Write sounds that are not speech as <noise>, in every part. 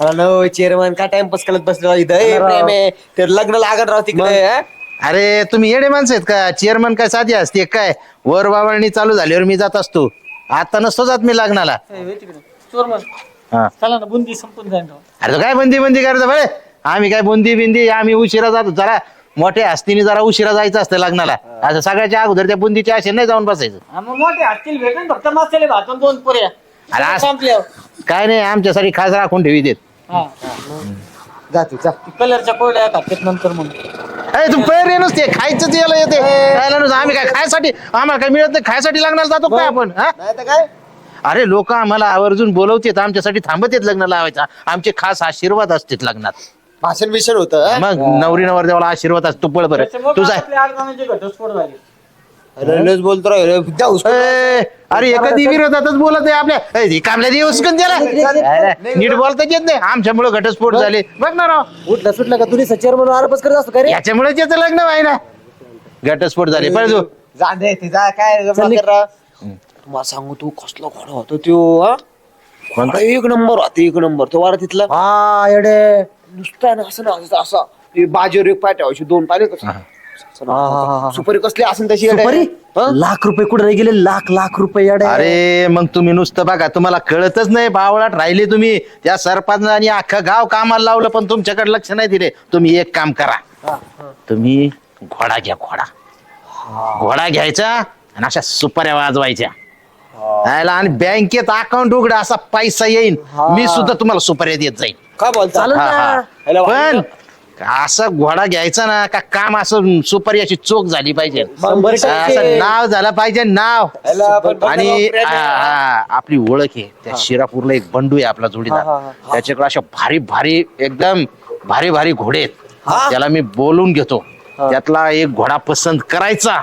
Chairman काय timepass करत बसलो इथं ए, प्रेम आहे. ते लग्न लागत राव तिकडे हा? अरे तुम्ही येडे माणसं आहेत का? चेअरमन काय साधी असते? काय? वर बावळणी चालू झाल्यावर मी जात असतो. आता नसतो जात मी लग्नाला. चोरमन हा. चला ना बुंदी संपून जाईल राव. अरे तो काय बंदी बंदी करतो? बळे. आम्ही काय बुंदी बिंदी आम्ही उशिरा जातो जरा मोठ्या हस्तीने जरा उशिरा जायचं असतं लग्नाला. असं सगळ्याच्या अगोदर त्या बुंदीच्या आशे नाही जाऊन बसायचं. हा, मग मोठे भेटेन फक्त मसाले दोन पुऱ्या. अरे आज- काय नाही आमच्यासाठी खास राखून ठेवी देत. हा. जा तू जा. कलरच्या कोरड्या खात्यात नंतर मग. अरे तू पैर नुसते खायचं याला येते. खायला नुसतं आम्ही काय खायसाठी आम्हाला काय मिळत नाही खायसाठी लग्नाला जातो काय आपण हा? नाही तर काय? अरे लोक आम्हाला आवर्जून बोलवतात आमच्यासाठी थांबत आहेत लग्न लावायचा. आमचे खास आशीर्वाद असतात लग्नात. भाषण बिषण होतं मग नवरी नवर देवाला आशीर्वाद असतो पळ बरं. त्याच्यामुळे तुझा घटस्फोट झाले. रनच बोलतो राव रे. द्या हुसकून. ए, अरे एखादी विरोधातच बोलत आहे आपल्या. ए, कामल्या दिवस त्याला. अरे, नीट बोलता येत नाही. आमच्यामुळे घटस्फोट झाले. बघ ना राव. उठला सुटला का? तुम्ही चेअरमन आरोपच करत असतो का रे? याच्यामुळे त्याचं लग्न व्हाय ना घटस्फोट झाले. पण जा काय. तुम्हाला सांगू तू कसला घोडा होता त्यो हा? कोणता? एक नंबर होता एक नंबर. तो वारा तिथला. हा येडे. नुसता ना असं ना असं असा. बाजीवर एक पाय ठेवायचे दोन पाय नाही का? सुपारी कसली असेल तशी. सुपारी? हा? लाख रुपये कुठे गेले? लाख लाख रुपये अरे मग तुम्ही नुसतं बघा तुम्हाला कळतच नाही बावळात राहिले तुम्ही. त्या सरपंचाने अख्खं गाव कामाला लावलं पण तुमच्याकडे लक्ष नाही दिले. तुम्ही एक काम करा. तुम्ही घोडा घ्या घोडा. घोडा घ्यायचा आणि अशा सुपाऱ्या वाजवायच्या. आणि बँकेत अकाउंट उघडा असा पैसा येईल मी सुद्धा तुम्हाला सुपाऱ्या देत जाईल काय बोलता? चालेल हा, ना. हा. ह्याला पण असा घोडा घ्यायचा ना का काम असं सुपारी अशी चोख झाली पाहिजे. शंभर टक्के. असं नाव झालं पाहिजे नाव. आपण आणि. हा, हा, आपली ओळख आहे. त्या शिरापूरला एक बंडू आहे आपला जोडीदार. त्याच्याकडे अशा भारी भारी एकदम भारी भारी घोडे आहेत. त्याला मी बोलून घेतो. त्यातला एक घोडा पसंत करायचा.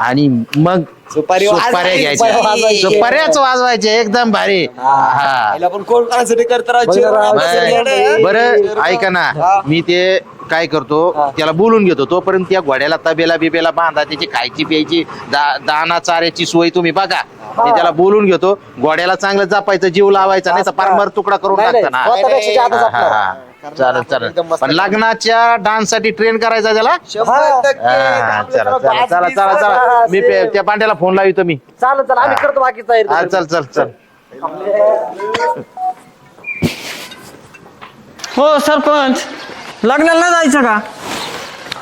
आणि मग सुपारी सुपाऱ्या वाजवायची, घ्यायच्या. सुपारी वाजवायची. सुपाऱ्याच वाजवायचे एकदम भारी. हा. ह्याला पण कोण कानासाठी करत राव? बरं, चेअरमन बरं. असं येडे? बरं ऐका ना. मी ते काय करतो त्याला बोलून घेतो. तोपर्यंत त्या घोड्याला तबेला बिबेला बांधा त्याची खायची प्यायची दा- दाना चाऱ्याची सोय तुम्ही बघा. ते त्याला बोलून घेतो. घोड्याला चांगलं जपायचं जीव लावायचा नाही तर पार मर तुकडा करून नाही, टाकता नाही, ना. स्वतःपेक्षा जादा हा, जपणार. हा, हा. चालेल चालेल. पण लग्नाच्या डान्ससाठी ट्रेन करायचा त्याला? शंभर टक्के. हा, चला चला चला चला चला मी पे- त्या पांड्याला फोन लावितो मी. चालेल चालेल आम्ही करतो बाकीचा हा, चल चल चल. हो सरपंच. लग्नाला नाही जायचं का?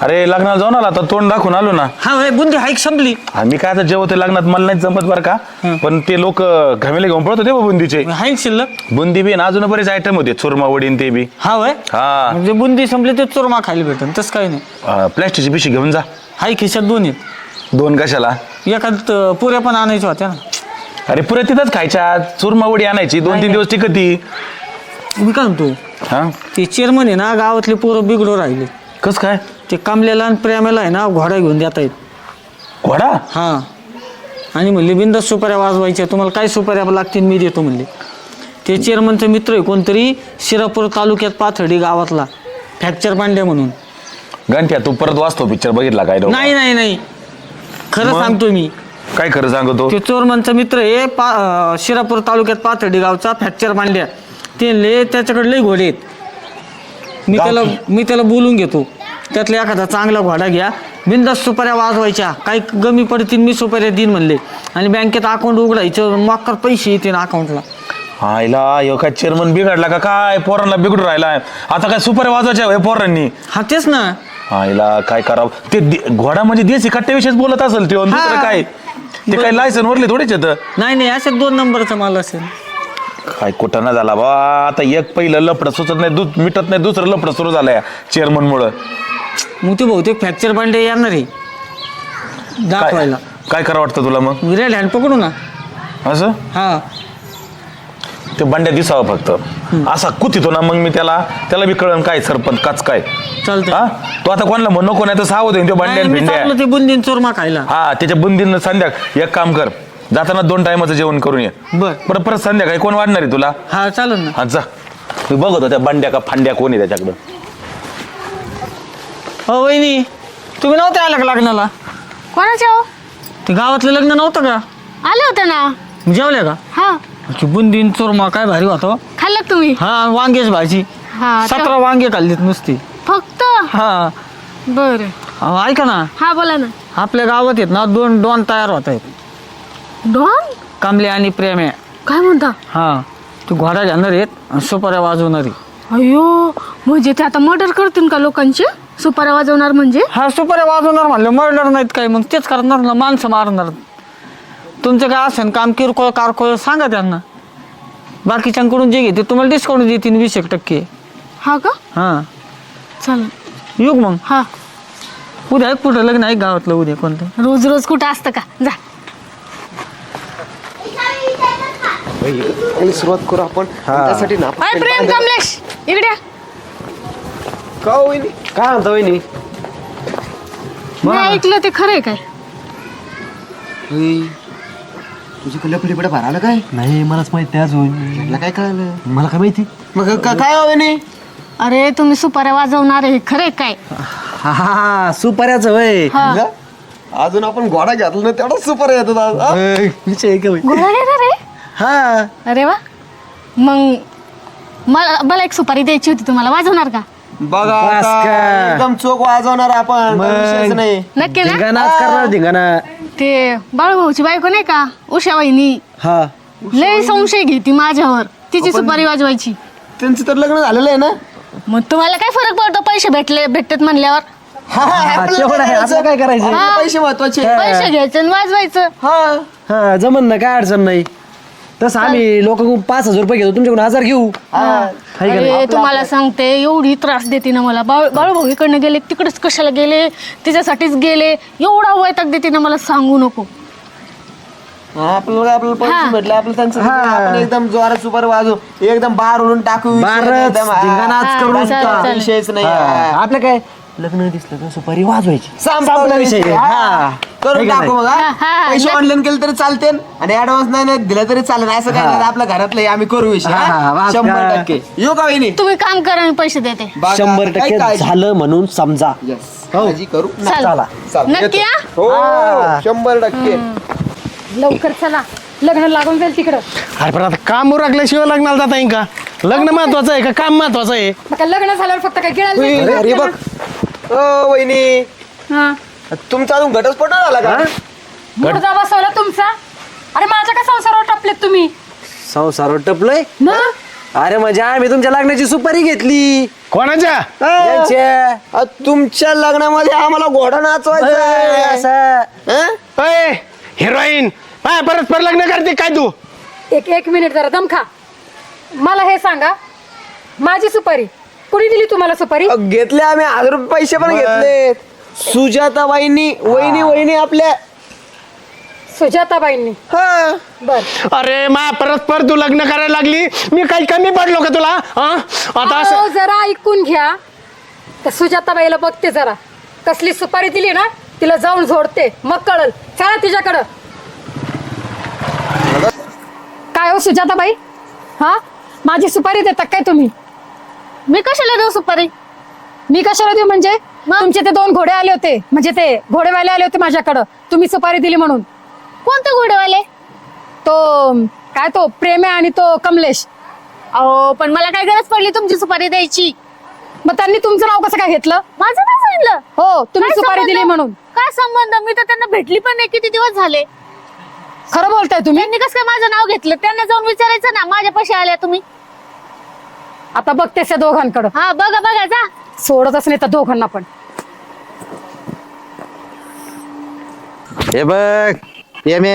अरे लग्नाला जाऊन आला आता तोंड दाखवून आलो ना. हा होय, बुंदी हाईक संपली. हा, मी काय आता जेवते लग्नात मला नाही जमत बरं का. पण ते लोक घमेले घेऊन पळत होते बा बुंदीचे. हाईक शिल्लक? बुंदी बी ना अजून बरेच आयटम होते चुरमा वडीन ते बी. हा वय हा. म्हणजे बुंदी संपली ते चोरमा खायला भेटन तसं काही नाही. प्लॅस्टिकची पिशी घेऊन जा. हाय खिशात दोन आहेत. दोन कशाला? एखाद अं, पुऱ्या पण आणायच्या होत्या ना. अरे पुऱ्या तिथंच खायच्या. चुरमा वडी आणायची दोन तीन दिवस टिकती मी काय म्हणतो? हा? ते चेअरमन आहे ना गावातले पोरं बिघडो राहिले. कस काय? ते कामल्याला आणि प्रेमाला आहे ना घोडा घेऊन देता येत घोडा? हा. आणि म्हणले बिंदास सुपाऱ्या वाजवायच्या तुम्हाला काय सुपाऱ्या लागतील? मी देतो म्हणले. ते चेअरमनचा मित्र आहे कोणतरी शिरापूर तालुक्यात पाथर्डी गावातला फ्रॅक्चर पांड्या म्हणून. गंठ्या तू परत वाचतो पिक्चर बघितला काय राव? नाही नाही नाही. खरं? सांगतो मी. काय खरं सांगतो? ते चोरमनचा मित्र आहे पा अं, शिरापूर तालुक्यात पाथर्डी गावचा फ्रॅक्चर पांड्या. ते ले त्याच्याकडे लई घोडे आहेत. मी त्याला मी त्याला बोलून घेतो. त्यातला एखादा चांगला घोडा घ्या. बिंदास सुपाऱ्या वाजवायच्या. काही कमी पडतील मी सुपाऱ्या देईन म्हणले. आणि बँकेत अकाउंट उघडायचं मग पैसे येतील अकाउंटला आईला ह्यो काय चेअरमन बिघडला का काय? पोरांना बिघडून राहिलाय. आता काय सुपर वाजवायच्या पोरांनी? हा तेच ना. आईला काय करावं? ते दे- घोडा म्हणजे देशी कट्ट्याविषयीच बोलत असेल ते. दुसरं हा. काय? ते काय लायसन वरले थोडेच येतं? नाही नाही असे दोन नंबरचा माल असेल. काय कुठं ना झाला बा. आता एक पहिलं लपड सुचत नाही दूध मिटत नाही दुसरं लपड सुरू झालंय चेअरमन मुळे मग ते बहुतेक फ्रॅक्चर पांडे येणार आहे. काय दाखवायला. काय करा वाटतं तुला मग? विराट हँड पकडू ना. असं? हा. ते बंड्या दिसावं फक्त. असा कुथितो ना मग मी त्याला त्याला बी कळण काय सरपंच काच काय. चालतंय. हा? तू आता कोणाला म्हणू नको नाही तर सावध होईन ते बंड्या मी भिंड्या. टाकलं ते बुंदीन चोरमा खायला. हा त्याच्या बुंदीनं संध्या एक काम कर. जाताना दोन टायमाचं जेवण करून ये. बर. बरं परत संध्याकाळी कोण वाढणार आहे तुला? हा चालेल ना. हा जा. मी बघतो त्या बंड्या का फांड्या कोण आहे त्याच्याकडं. हो वहिनी तुम्ही नव्हते आला का लग्नाला? कोणाच्या हो? ते गावातलं लग्न नव्हतं का? आले होते ना. जेवल्या का? हा. ती बुंदीन चोरमा काय भारी होता हो. खाल्ले तुम्ही? हा वांग्याची भाजी. हा तर- सतरा वांगे खाल्लीत नुसती. फक्त? हा. बर. अहो, ऐका ना. हा बोला ना. आपल्या गावात आहेत ना दोन डॉन तयार होत आहेत. डॉन? कमले आणि प्रेमे. काय म्हणता? हा तू घोडा घेणार आहेत सुपाऱ्या वाजवणारी अयो म्हणजे ते आता मर्डर करतील का लोकांचे? सुपाऱ्या वाजवणार म्हणजे? हा सुपाऱ्या वाजवणार म्हणलं मर्डर नाहीत काय मग तेच करणार ना माणसं मारणार. तुमचं काय असेल काम किरकोळ कारकोळ सांगा त्यांना. बाकीच्यांकडून जे घेते तुम्हाला डिस्काउंट देतील वीस एक टक्के. हा का? हा. चालेल. येऊ का मग. हा. उद्या एक कुठं लग्न आहे गावातलं? उद्या कोणतं? रोज रोज कुठं असतं का? जा. आणि सुरुवात करू आपण. त्यासाठी ना आपण प्रेम कमलेश इकडे या. का हो वहिनी? काय म्हणता वहिनी? मी ऐकलं ते खरंय काय. तुझं कल्ल्या पलीकडे भार आलं काय? नाही मलाच माहीत नाही अजून. मला काय कळालं? मला काय माहिती? मग का- काय हो वहिनी? अरे तुम्ही सुपाऱ्या वाजवणार आहे खरंय काय? हा हा हा सुपाऱ्याच वय. हा. अजून आपण घोडा घेतला ना तेवढाच सुपर येतो आज, हा? विषय आहे का वय? घोडा घेणार आहे? हा. अरे वा. मग मला मला एक सुपारी द्यायची होती तुम्हाला वाजवणार का? बघा बस आता का? एकदम चोख वाजवणार आपण काही विषयच नाही. नक्की ना? धिंगाणाच करणार धिंगाणा. ते बाळूभाऊची बायको नाही का? उषा वहिनी हा. लय संशय घेती माझ्यावर तिची सुपारी वाजवायची. त्यांचं तर लग्न झालेलं आहे ना? मग तुम्हाला काय फरक पडतो? पैसे भेटले भेटतात म्हणल्यावर. हा, हा, हा, आपल्याला तेवढं आहे. करायचं. आपलं काय करायचं? आपल्याला पैसे महत्त्वाचे. पैसे घ्यायचे आणि वाजवायचं. हा. हा जमन ना काय अडचण नाही. तसं आम्ही लोक पाच हजार रुपये घेतो तुमच्याकडून हजार घेऊ हाय का नाही? अरे तुम्हाला सांगते एवढी त्रास देते ना मला बाळ बाळूभाऊ इकडनं गेले तिकडेच कशाला गेले तिच्यासाठीच गेले एवढा वैताग देते ना मला सांगू नको हा, आपल्याला आपल्याला हा. पैसे भेटले आपलं त्यांचं. आपण एकदम जोरात सुपर वाजू एकदम बार उडून टाकू विषय बारच, नाही एकदम, हा. धिंगाणाच हा, करून चालेल, टाक. चालेल. विषयच नाही हा. हा. आपलं काय लग्न दिसलं तर सुपारी वाजवायची संपला संपला विषय विषय. हा. हा. करून है टाकू मग हा, हा. हा, पैसे नक्की. ऑनलाईन केले तरी चालते आणि ऍडव्हान्स नाही नाही दिलं तरी चालेल असं काय नाही आपल्या घरातलं आम्ही करू विषय हा, हा, हा? शंभर? टक्के येऊ का वहिनी तुम्ही काम करा मी पैसे देते शंभर काय टक्के काळजी? झालं म्हणून समजा Yes. काळजी करू चल चला. चालेल, नक्की येतो. हा? हो हा. शंभर टक्के लवकर चला लग्न लागून जाईल तिकडं अरे पण आता काम उरकल्याशिवाय लग्नाला जाता येईल का लग्न महत्वाचं आहे का काम महत्वाचं आहे लग्न झाल्यावर फक्त काय गिळायला नाही अरे बघ ओ वहिनी हा. तुमचा अजून घटस्फोट नाही झाला का? मुर्दा बसवला तुमचा? अरे माझ्या का संसारावर टपलेत तुम्ही? संसार टपलोय? ना? अरे म्हणजे आम्ही तुमच्या लग्नाची सुपारी घेतली. कोणाच्या? यांच्या. अ, तुमच्या लग्नामध्ये आम्हाला घोडा नाचवायचा अय, आहे. असं. हं? अय हिरोईन. पाय परस्पर लग्न करते काय तू? एक एक मिनिट जरा दम खा. मला हे सांगा माझी सुपारी कुणी दिली तुम्हाला सुपारी? अ, घेतले आम्ही हजार रुपये पैसे पण घेतले सुजाता वहिनी वहिनी वहिनी आपल्या सुजाताबाईंनी. हा. बर. अरे मा परस्पर तू लग्न करायला लागली? मी काही कमी पडलो का तुला? हा? आता असं अहो, जरा ऐकून घ्या. तर सुजाताबाईला बघते जरा. कसली सुपारी दिली ना तिला जाऊन झोडते मग कळल. चला तिच्याकडं. काय हो सुजाताबाई? हा? माझी सुपारी देता काय तुम्ही? मी कशाला देऊ सुपारी? मी कशाला देऊ? म्हणजे तुमचे ते दोन घोडे आले होते. म्हणजे ते घोडेवाले आले होते माझ्याकडं. तुम्ही सुपारी दिली म्हणून. कोणते घोडेवाले? तो काय तो प्रेम आहे आणि तो कमलेश. अहो पण मला काय गरज पडली तुमची सुपारी द्यायची? मग त्यांनी तुमचं नाव कसं काय घेतलं? माझं नाही सांगितलं. हो तुम्ही काय सुपारी संबंध? दिली म्हणून. काय संबंध? मी तर त्यांना भेटली पण नाही. किती दिवस झाले? खरं बोलताय तुम्ही? त्यांनी कसं काय माझं नाव घेतलं? त्यांना जाऊन विचारायचं ना. माझ्या पैसे आल्या तुम्ही. आता बघतेस या दोघांकडं. हा बघा बघा जा. सोडतच नाही त्या दोघांना पण. हे बघ पेमे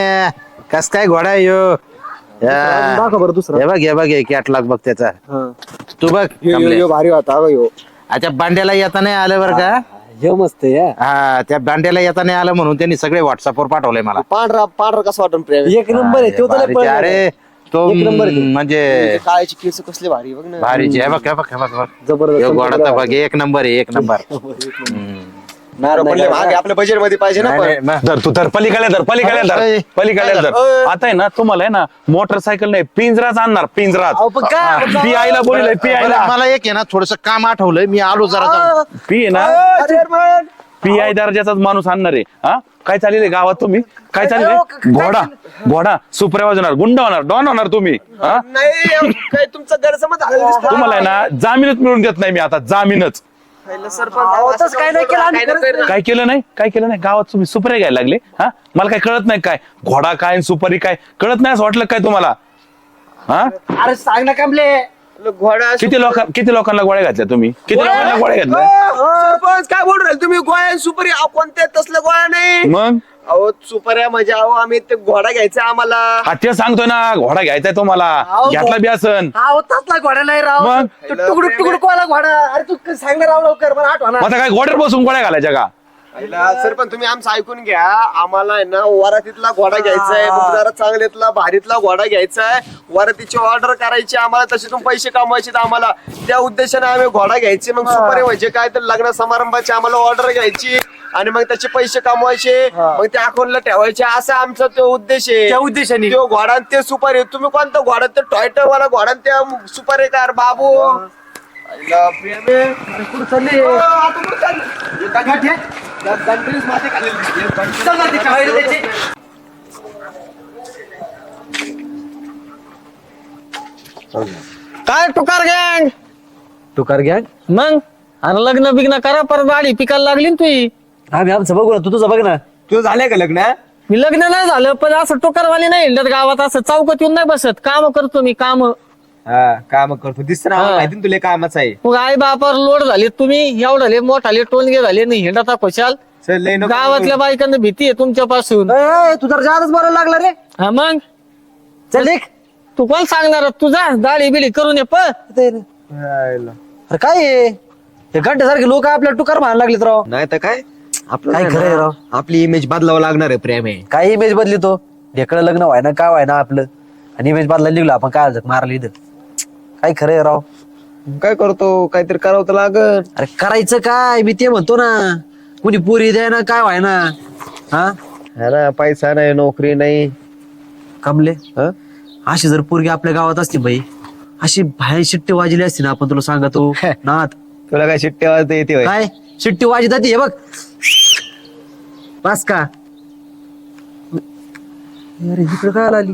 कस काय घोडा आहे ह्यो? या. दाखव बरं दुसरा. हे बघ हे बघ कॅटलॉग बघ त्याचा. तू बघ यो, यो. यो, भारी होता अगं यो. अच्छा बांड्याला येता नाही आलं बरं का? हे मस्त आहे हा. त्या बांड्याला येता नाही आलं म्हणून त्यांनी सगळे व्हॉट्सअपवर पाठवलंय मला. पांढरा पांढरा कसं वाटून प्रेम? एक नंबर आहे तो तर लय भारीचे. पळणार आहे. अरे तो एक नंबर आहे तो. म्हणजे काळ्याची केस कसले भारी बघ ना. भारीचे हे बघ हे बघ हे बघ, हे बघ. एक नंबर आहे. एक नंबर हम्म. महाग आहे, आपल्या बजेटमध्ये पाहिजे ना नाही, पण. नाही, मग- धर तू धर. पलीकडे धर पलीकडे धर. पलीकडे धर. आता आहे ना तुम्हाला आहे ना मोटरसायकल नाही पिंजराच आणणार पिंजराच. अहो, पण काय? पी आयला बोलले पी बरं, आयला मला एक आहे ना थोडस काम आठवलंय मी आलो जरा जाऊन. पी आहे ना? पी आय दर्जाचाच माणूस आणणार आहे हा? काय चालेल गावात तुम्ही? काय चालेल अहो, आहे? घोडा घोडा सुप्रिया वाजवणार गुंड होणार डॉन होणार तुम्ही हा? नाही काय तुमचा गैरसमज झालेला दिसतो. तुम्हाला आहे ना जामीनच मिळून देत नाही मी आता जामीनच. पहिलं सरपंच असं काय नाही केलं आम्ही नाही केलं. काय केलं नाही? काय केलं नाही? गावात तुम्ही सुपारी घ्यायला लागले हा? मला काय कळत नाही काय? घोडा काय आणि सुपारी काय? कळत नाही असं वाटलं काय तुम्हाला? हा? अरे सांग ना कमले घोडा किती लोक किती लोकांना गोळ्या घातल्या तुम्ही? किती लोकांना गोळ्या घातल्या? सरपंच काय बोल राहिले? तुम्ही गोळ्या सुपारी अहो, कोणत्या? तसल्या गोळ्या नाही. मग? अहो सुपाऱ्या म्हणजे अहो आम्ही ते घोडा घ्यायचा आम्हाला. हा ते सांगतोय ना घोडा घ्यायचाय तुम्हाला. घेतला बी असन. हा होताच घोडा नाही राव. मग? तो तुकडू तुकडू कोला घोडा? अरे तू सांगणार राव लवकर मला आठवणार आता काय गोड्यावर बसून गोळ्या घालायच्या का? पहिला सरपंच तुम्ही आमचं ऐकून घ्या. आम्हाला आहे ना वरातीतला घोडा घ्यायचा आहे मग जरा चांगल्यातला भारीतला घोडा घ्यायचा आहे वरातीची ऑर्डर करायची आम्हाला तसे तुम्ही पैसे कमवायचे आम्हाला त्या उद्देशाने आम्ही घोडा घ्यायचे. मग सुपारी म्हणजे काय? तर लग्न समारंभाची आम्हाला ऑर्डर घ्यायची आणि मग त्याचे पैसे कमवायचे. मग ते अकाउंटला ठेवायचे. असा आमचा तो उद्देश आहे. त्या उद्देशाने. तो घोडा आणि ते सुपारी. तुम्ही कोणता घोडा? ते टॉयटर वाला घोडा त्या सुपारी कार बाबू. काय टुकार गँग? तुकार घ्या मग? आणि लग्न बिग्न करा परत गाडी पिकायला लागली ना तुही. आम्ही आमचं बघू ना तू तुझं बघ ना. तुझं झालंय का लग्न? मी लग्न नाही झालं पण असं टोकारवाले नाही. गावात असं चौकात येऊन नाही बसत. काम करतो मी काम. हा काम करतो. दिसत ना हा. माहिती ना तुला कामाचं आहे? मग आई बापावर लोड झाले तुम्ही एवढाले मोठाले टोनगे झाले नाही हिंडता खुशाल. चल लय नको गावातल्या बायकांना भीती आहे तुमच्यापासून ए, ए, तू जर जादच बोलायला लागला रे. हा मग? चल देख तू कोण सांगणार? तुझा दाढी बिडी करून ये पण अरे काय? हे? घंट्यासारखे लोक आपल्या टुकार म्हणायला लागलेत राव. नाही तर काय? आपलं काय खरं ना, राव? आपली इमेज बदलावं लागणार आहे प्रेम आहे. काय इमेज बदली तो ढेकळं लग्न व्हाय ना काय व्हाय ना आपलं? आणि इमेज बदलायला निघलो आपण काय मारलं इथं. काय खरं आहे राव? काय करतो? काहीतरी करावं तर लागल. अरे करायचं काय? मी ते म्हणतो ना कुणी पुरी द्याय ना काय व्हाय ना? हा? है ना पैसा नाही नोकरी नाही. कमले हं? अशी जर पोरगी आपल्या गावात असती बाई अशी बाहेर शिट्टी वाजली असती ना आपण तुला सांगतो. <laughs> नात. तुला काय शिट्टी वाजता येते होय? काय? शिट्टी वाजत होती हे बघ. बस का? अरे इकडे काय आली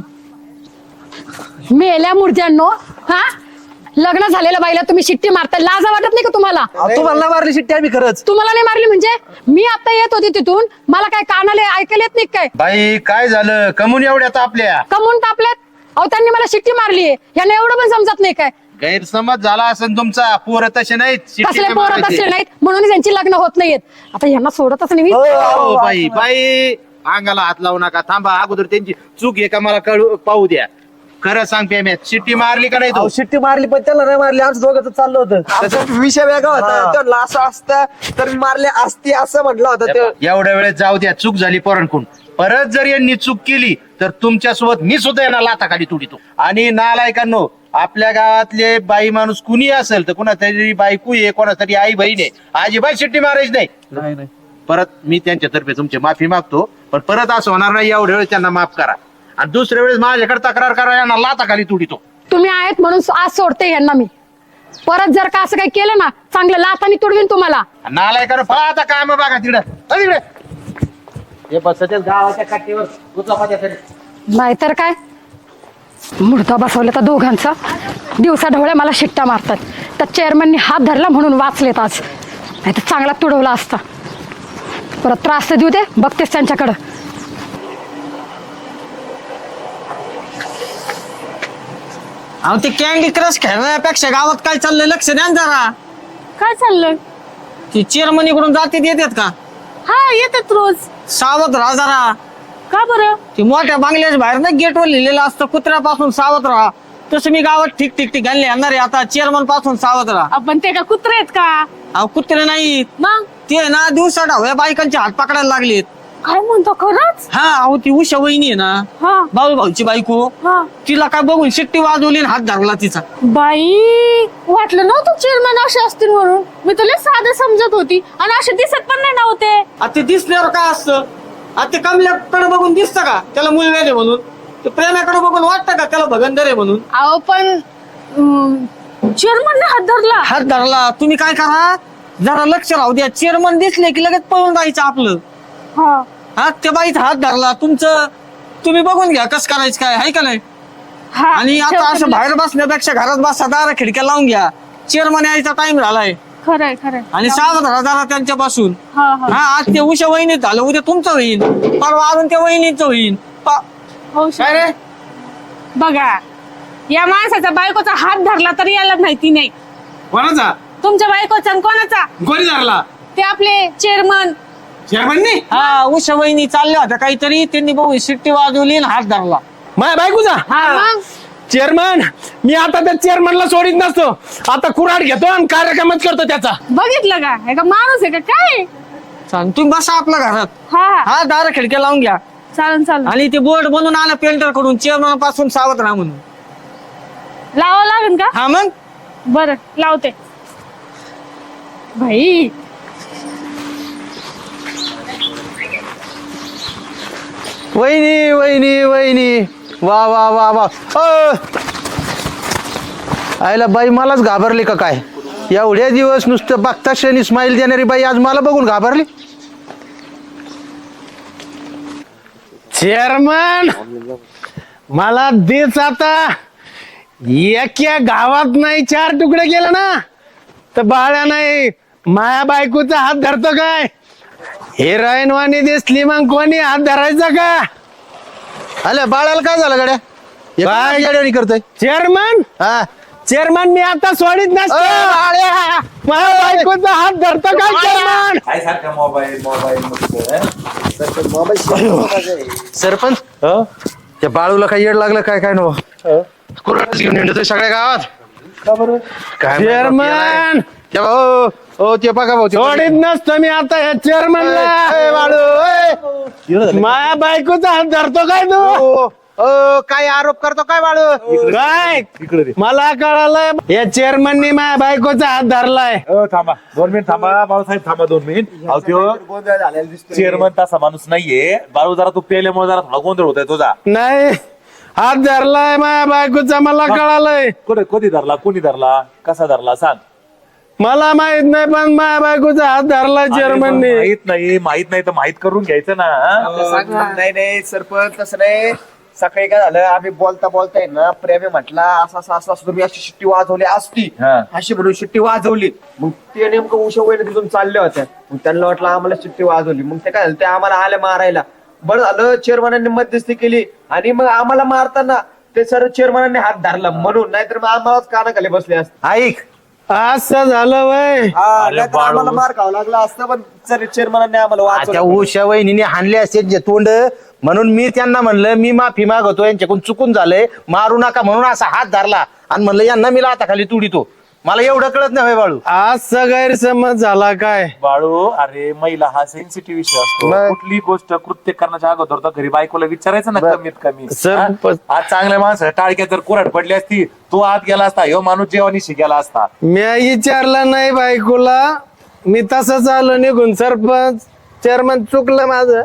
मेल्या मुर्द्यांनो हा? लग्न झालेल्या बाईला तुम्ही शिट्टी मारता. लाजा वाटत नाही का तुम्हाला? तू मला नाही मारली शिट्टी आम्ही खरंच. तुम्हाला नाही मारली म्हणजे? मी आता येत होती तिथून. मला काय कानाले ऐकायला येत नाही काय? बाई काय झालं? कमून एवढ्यात आपल्या कमून तापल्यात? अहो त्यांनी मला शिट्टी मारली यांना एवढं पण समजत नाही काय? गैरसमज झाला असेल तुमचा. पोर तसे नाहीत कसले पोरत मारायचे. असले नाहीत. म्हणून त्यांची लग्न होत नाहीयेत. आता यांना सोडतच नाही मी. बाई बाई. अंगाला हात लावू नका. थांबा अगोदर त्यांची चूक आहे का मला कळू पाहू द्या. खरं सांग प्रेम्या शिट्टी मारली का नाही अहो, तू शिट्टी मारली पण त्याला नाही मारली. आमचं दोघं चाललं होतं. त्याचा विषय वेगळा होता. तो असं असतं तर मी मारले असती असं म्हटलं होतं ते. एवढ्या वेळेस जाऊ द्या चूक झाली पोरांकडून. परत जर यांनी चूक केली तर तुमच्यासोबत मी सुद्धा यांना लाताखाली तुडितो. आणि नालायकांनो आपल्या गावातले बाई माणूस कुणी असेल तर कोणा तरी बायको आहे कोणा तरी आई बहीण आहे. अजिबात शिट्टी मारायची नाही. परत मी त्यांच्यातर्फे तुमची माफी मागतो पण परत असं होणार नाही एवढ्या वेळेस त्यांना माफ करा. आणि दुसऱ्या वेळेस माझ्याकडे तक्रार करा यांना लाताखाली तुडितो. तुम्ही आहेत म्हणून आज सोडते यांना मी. परत जर का असं काही केलं ना चांगलं लातानी तुडवीन तुम्हाला. नालायकानं फळा आता काम बघा तिकडे. तिकडे. हे बस सध्या गावाच्या काठीवर पाहिजे तरी. नाहीतर काय? मुडदा बसवला तर दोघांचा. दिवसा ढवळ्या मला शिट्ट्या मारतात. तर चेअरमननी हात धरला म्हणून वाचलेत आज. नाही तर चांगला तुडवला असता. परत त्रास तर देऊ दे बघतेस त्यांच्याकडं. अहो ते कॅन्डी क्रश खेळण्यापेक्षा गावात काय चाललंय? लक्ष द्या ना जरा. काय चाललंय? ती चेअरमन इकडून जातीत येतात का? हा येतात रोज. सावध राहा जरा. का बरं? ती मोठ्या बांगल्याच्या बाहेर ना गेटवर लिहिलेलं असतं कुत्र्यापासून सावध राहा. तसं मी गावात ठीक ठीक ठीक घालले येणार आहे आता चेअरमनपासून सावध राहा. आपण ते का कुत्रे आहेत का? अहो कुत्रे नाहीत. मग? ते ना दिवसा डाव्या बायकांचे हात पकडायला लागलेत. काय म्हणतो खरंच? हा अहो ती उषा वहिनी आहे ना हा. भाऊ भाऊची बायको हा. तिला काय बघून शिट्टी वाजवली आणि हात धरला तिचा. बाई वाटलं नव्हतं चेअरमॅन असे असतील म्हणून. मी तुला साधं समजत होती आणि असे दिसत पण नाही नव्हते आता ते. दिसल्यावर काय असतं? आता ते कमल्याकडे बघून दिसतं का? त्याला मुलगा आहे म्हणून. ते प्रेमाकडे बघून वाटतं का? त्याला भगंदर आहे म्हणून. अहो पण चेअरमनने हात धरला. हात धरला. तुम्ही काय करा? जरा लक्ष राहू द्या. चेअरमन दिसले की लगेच पळून जायचं आपलं. हा. हा त्या बाईचा हात धरला. तुमचं तुम्ही बघून घ्या कसं करायचं काय आहे का नाही? हा आणि आता असं मी. बाहेर बसण्यापेक्षा घरात बसा दारा खिडक्या लावून घ्या. चेअरमन यायचा टाइम झालाय. खरंय खरंय. आणि सावध राहा जरा त्यांच्यापासून. हा हा. हा आज ते उषा वहिनीत झालं उद्या तुमचं होईल. परवा अजून त्या वहिनीचं होईल. पा- हो काय रे? बघा या माणसाचा बायकोचा हात धरला तरी याला माहिती नाही. कोणाचा? तुमच्या बायकोचा आणि कोणाचा? कोणी धरला? ते आपले चेअरमन चेअरमननी हा उषा वहिनी चालल्या होत्या काहीतरी. त्यांनी बघू शिट्टी वाजवली आणि हात धरला. माय बायकोचा? मग? चेअरमन मी आता त्या चेअरमनला सोडित नसतो. आता कुराड घेतो आणि कार्यक्रमच करतो त्याचा. बघितलं का? हे का माणूस आहे का? काय? चाल तुम्ही बसा आपल्या घरात. हा. हा हा दारा खिडक्या लावून घ्या. चालन चालन. आणि ते बोर्ड बनवून आला पेंटरकडून. चेअरमनपासून सावध राहा म्हणून. लावावं लागेल का? हा मग? बरं लावते. भाई वहिनी वहिनी वहिनी. वा वा वा वा. आयला आईला बाई मलाच घाबरली का काय? एवढ्या दिवस नुसतं बघता क्षणी स्माईल देणारी बाई आज मला बघून घाबरली. चेअरमन मला देच आता. एका गावात नाही चार तुकडे गेलं ना. तर बाळ्या नाही माया बायकोचा हात धरतो काय? हिरोईन वाणी दिसली मग कोणी? हात धरायचा का? आल्या बाळाला काय झालं गाड्या? हे काय करतोय? चेअरमन? हा. चेअरमन मी आता सोडित अ, नसतो. बाळ्या! माझ्या बायकोचा हात धरतो काय चेअरमन? काय सारखं मोबाईल मोबाईल सरपंच? त्या बाळूला काय येड लागलं काय काय नो कुणालाच घेऊन येतोय सगळ्या गावात. काय माहीत चेअरमन! ओ, ओ ते बघा भाऊ. सोडित नसतो मी आता ए, चेअरमनला. माया बायकोचा हात धरतो काय तू? काय आरोप करतो काय बाळू? काय? मला कळालंय या चेअरमननी माझ्या बायकोचा हात धरलाय. थांबा. दोन मिनिट थांबा बाळूसाहेब थांबा दोन मिनिट. अहो त्यो चेअरमन तसा माणूस नाहीये. बाळू जरा तू पेल्यामुळे जरा थोडा गोंधळ होतोय तुझा. नाही. हात धरलाय माझ्या बायकोचा मला कळालंय. कुठे कधी धरला कोणी धरला कसा धरला सांग. मला माहीत नाही पण माझ्या बायकोचा हात धरलाय चेअरमननी माहीत नाही माहीत नाही तर माहीत करून घ्यायचं ना? नाही नाही सरपंच तसं नाही. सकाळी काय झालं आम्ही बोलता बोलता आहे ना प्रेमे म्हटला असं असं असं असं तुम्ही अशी शिट्टी वाजवली असती. हा. अशी म्हणून शिट्टी वाजवली. मग ते नेमकं उशा वहिनी तिथून चालल्या होत्या. मग त्यांना वाटलं आम्हाला शिट्टी वाजवली. मग ते काय झालं ते आम्हाला आले मारायला. बरं झालं चेअरमनांनी मध्यस्थी केली. आणि मग आम्हाला मारताना ते सर चेअरमनांनी हात धरला म्हणून. नाहीतर मग आम्हालाच कानाखाली बसले असते. ऐक असं झालं वय. हा, अरे नाहीतर बाळू. आम्हाला मार खावं लागला असतं पण सर चेअरमनांनी आम्हाला त्या वाचवलं उषा वहिनीने हाणले असते जे तोंड म्हणून मी त्यांना म्हणलं मी माफी मागवतो यांच्याकडून चुकून झालंय मारू नका म्हणून असा हात धरला. आणि म्हणलं यांना मी आता खाली तुडितो. मला एवढं कळत नाही होय बाळू. आज गैरसमज झाला काय? बाळू अरे महिला हा सेन्सिटिव्ह विषय असतो? कुठली गोष्ट कृत्य करण्याच्या अगोदर तर घरी बायकोला विचारायचं ना कमीत कमी. सर, हा? आज चांगल्या माणसं टाळक्यात जर कुराड पडली असती तो आत गेला असता ह्यो माणूस जेवणी गेला असता. मी विचारलं नाही बायकोला. मी तसंच आलो निघून. सरपंच चेअरमन चुकलं माझं.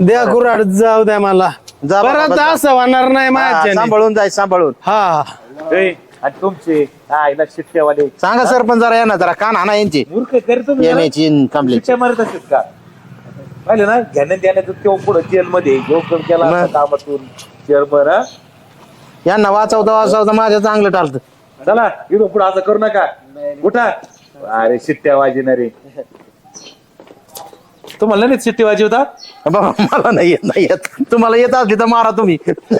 द्या कुराड जाऊ द्या मला. जा बाबा, परत जा. असं होणार नाही हा, माझ्या सांभाळून जाय सांभाळून. हा. ए, आणि तुमचे आईला शिट्ट्यावाले सांगा सरपंच जरा यांना जरा कान हाना यांची. मूर्ख करतो येण्याची कमली शिट्ट्या मारत असतात का? पाहिलं ना घेण्यात देण्याचं तेव्हा पुढे जेलमध्ये योगदान केला असता मग? कामातून. चेअरमन हा यांना वाचवता वाचवता माझ्या चांगलं टाळतं चला इथून पुढे असं करू नका. कुठा अरे शिट्ट्या वाजणारे तुम्हाला नाही शिट्टी वाजी होता बाबा मला नाही येत नाही येत. तुम्हाला येत असली तर मारा तुम्ही.